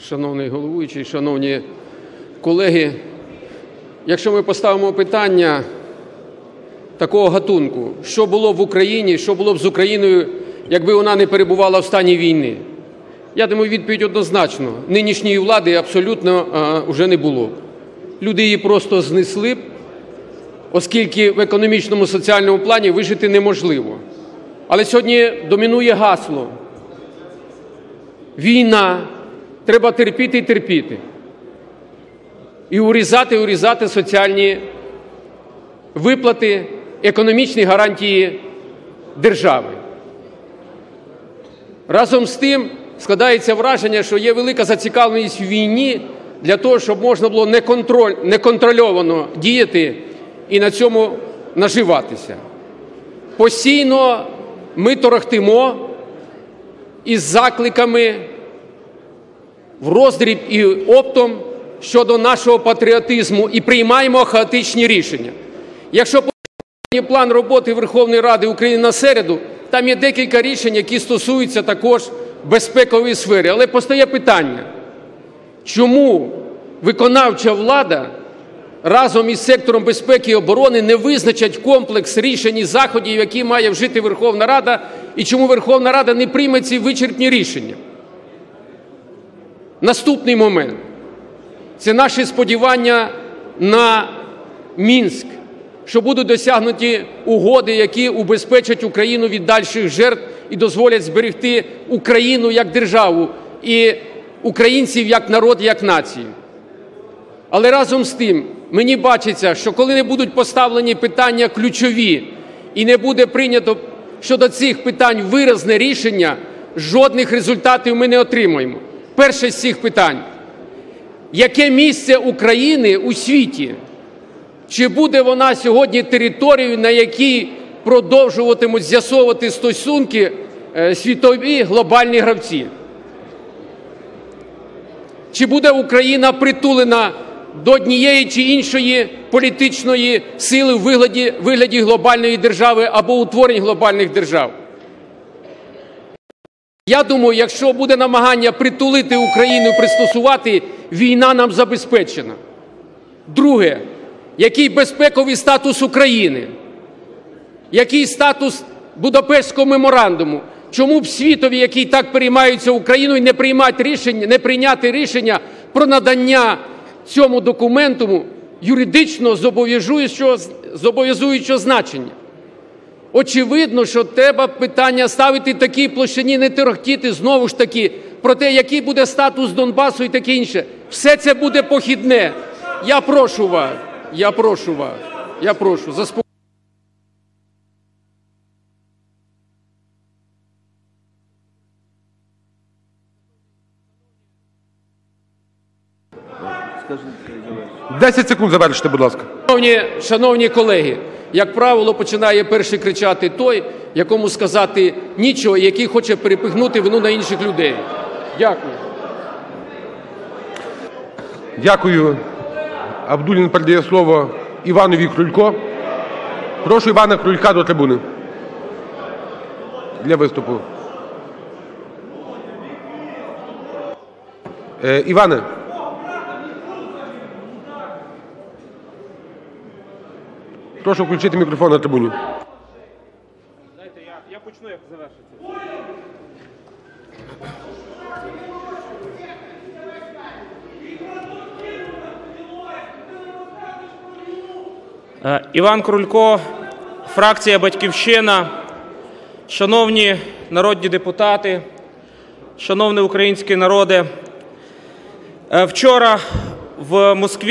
шановний головуючий, шановні колеги. Якщо ми поставимо питання такого гатунку, що було б в Україні, що було б з Україною, якби вона не перебувала в стані війни, я думаю, відповідь однозначно. Нинішньої влади абсолютно вже не було. Люди її просто знесли б, оскільки в економічному соціальному плані вижити неможливо. Але сьогодні домінує гасло війна, треба терпіти і терпіти. І урізати, урізати соціальні виплати, економічні гарантії держави. Разом з тим складається враження, що є велика зацікавленість в війні для того, щоб можна було неконтроль, неконтрольовано діяти і на цьому наживатися. Постійно ми торохтимо із закликами в роздріб і оптом щодо нашого патріотизму і приймаємо хаотичні рішення. Якщо план роботи Верховної Ради України на середу, там є декілька рішень, які стосуються також безпекової сфери. Але постає питання, чому виконавча влада разом із сектором безпеки і оборони не визначать комплекс рішень і заходів, які має вжити Верховна Рада, і чому Верховна Рада не прийме ці вичерпні рішення? Наступний момент це наші сподівання на Мінськ, що будуть досягнуті угоди, які убезпечать Україну від дальших жертв і дозволять зберегти Україну як державу і українців як народ, як націю. Але разом з тим мені бачиться, що коли не будуть поставлені питання ключові і не буде прийнято щодо цих питань виразне рішення, жодних результатів ми не отримаємо. Перше з цих питань. Яке місце України у світі? Чи буде вона сьогодні територією, на якій продовжуватимуть з'ясовувати стосунки світові глобальні гравці? Чи буде Україна притулена до однієї чи іншої політичної сили в вигляді, вигляді глобальної держави або утворень глобальних держав? Я думаю, якщо буде намагання притулити Україну, пристосувати, війна нам забезпечена. Друге, який безпековий статус України? Який статус Будапештського меморандуму? Чому б світові, який так переймається Україною, не приймати рішення, не прийняти рішення про надання цьому документу юридично зобов'язуючого, зобов'язуючого значення? Очевидно, що треба питання ставити в такій площині, не торохтіти знову ж таки про те, який буде статус Донбасу і таке інше. Все це буде похідне. Я прошу вас, я прошу вас, я прошу, завершуйте. 10 секунд завершити, будь ласка. Шановні, шановні колеги, як правило, починає перший кричати той, якому сказати нічого, який хоче перепихнути вину на інших людей. Дякую. Дякую. Абдулін передає слово Іванові Крулько. Прошу Івана Крулька до трибуни для виступу. Е, Іване. Прошу включити мікрофон на трибуні. Дайте я, я почну, як завершиться. Е, Іван Крулько, фракція Батьківщина. Шановні народні депутати, шановний український народе. Е, Вчора в Москві